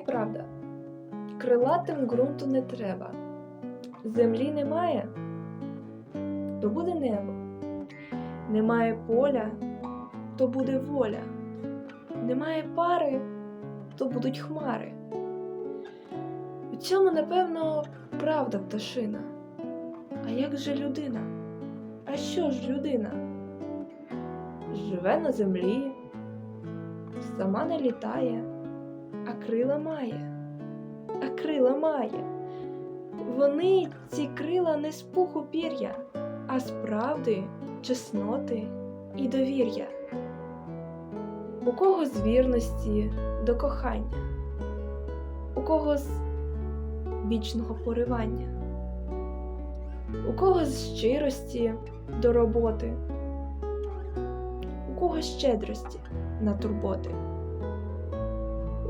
правда. Крилатим ґрунту не треба. Землі немає, то буде небо. Немає поля, то буде воля. Немає пари, то будуть хмари. У цьому, напевно, правда пташина. А як же людина? А що ж людина? Живе на землі, сама не літає, а крила має, а крила має. Вони, ці крила, не з пуху пір'я, а з правди, чесноти і довір'я. У кого з вірності до кохання, у кого з вічного поривання, у кого з щирості до роботи, у кого з щедрості на турботи,